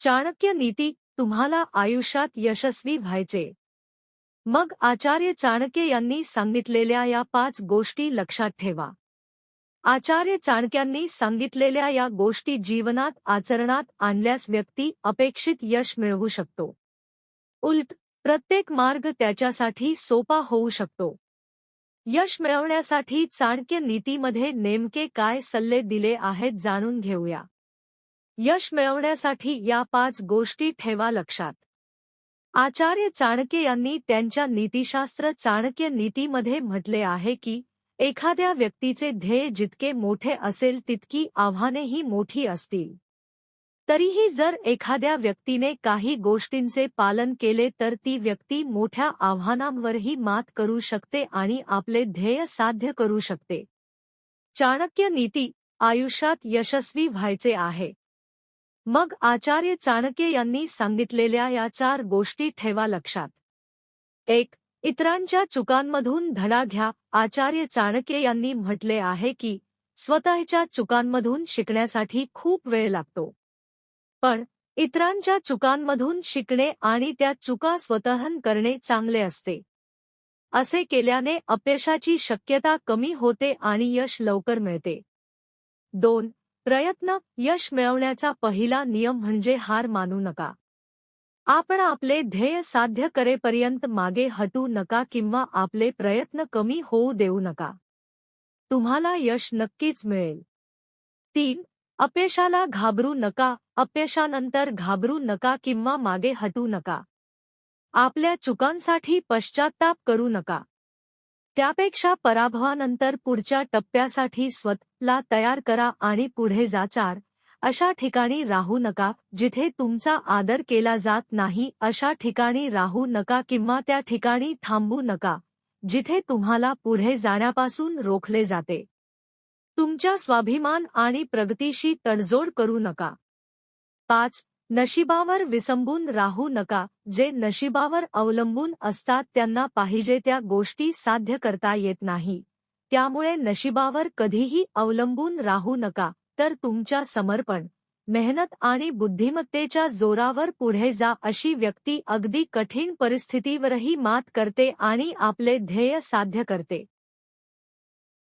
चाणक्य नीती तुम्हाला आयुष्यात यशस्वी व्हायचे. मग आचार्य चाणक्य यांनी सांगितलेल्या या पाच गोष्टी लक्षात ठेवा. आचार्य चाणक्यांनी सांगितलेल्या या गोष्टी जीवनात आचरणात आणल्यास व्यक्ती अपेक्षित यश मिळवू शकतो. उलट प्रत्येक मार्ग त्याच्यासाठी सोपा होऊ शकतो. यश मिळवण्यासाठी चाणक्य नीतीमध्ये नेमके काय सल्ले दिले आहेत जाणून घेऊया. यश मिळवण्यासाठी या पाच गोष्टी ठेवा लक्षात. आचार्य चाणक्य यांनी त्यांच्या नीतिशास्त्र चाणक्य नीतीमध्ये म्हटले आहे की एखाद्या व्यक्तीचे ध्येय जितके मोठे असेल तितकी आव्हानेही मोठी असतील. तरीही जर एखाद्या व्यक्तीने काही गोष्टींचे पालन केले तर ती व्यक्ती मोठ्या आव्हानांवरही मात करू शकते आणि आपले ध्येय साध्य करू शकते. चाणक्य नीती आयुष्यात यशस्वी व्हायचे आहे. मग आचार्य चाणक्य यांनी सांगितलेल्या या चार गोष्टी ठेवा लक्षात. एक इतरांच्या चुकांमधून धडा घ्या. आचार्य चाणक्य यांनी म्हटले आहे की स्वतःच्या चुकांमधून शिकण्यासाठी खूप वेळ लागतो. पण इतरांच्या चुकांमधून शिकणे आणि त्या चुका स्वतःहन करणे चांगले असते. असे केल्याने अपयशाची शक्यता कमी होते आणि यश लवकर मिळते. दोन प्रयत्न यश मिळवण्याचा पहिला नियम म्हणजे हार मानू नका. आपण आपले ध्येय साध्य करेपर्यंत मागे हटू नका किंवा आपले प्रयत्न कमी होऊ देऊ नका. तुम्हाला यश नक्कीच मिळेल. तीन अपयशाला घाबरू नका अपयशानंतर घाबरू नका किंवा मागे हटू नका. आपल्या चुकांसाठी पश्चात्ताप करू नका. त्यापेक्षा पराभवानंतर पुढच्या टप्प्यासाठी स्वतःला तयार करा आणि पुढे जाचार अशा ठिकाणी राहू नका जिथे तुमचा आदर केला जात नाही अशा ठिकाणी राहू नका किंवा त्या ठिकाणी थांबू नका जिथे तुम्हाला पुढे जाण्यापासून रोखले जाते. तुमच्या स्वाभिमान आणि प्रगतीशी तडजोड करू नका. पाच. नशिबावर विसंबून राहू नका जे नशिबावर अवलंबून असतात त्यांना पाहिजे त्या गोष्टी साध्य करता येत नाही. त्यामुळे नशिबावर कधीही अवलंबून राहू नका तर तुमच्या समर्पण मेहनत आणि बुद्धिमत्तेच्या जोरावर पुढे जा अशी व्यक्ती अगदी कठीण परिस्थितीवरही मात करते आणि आपले ध्येय साध्य करते.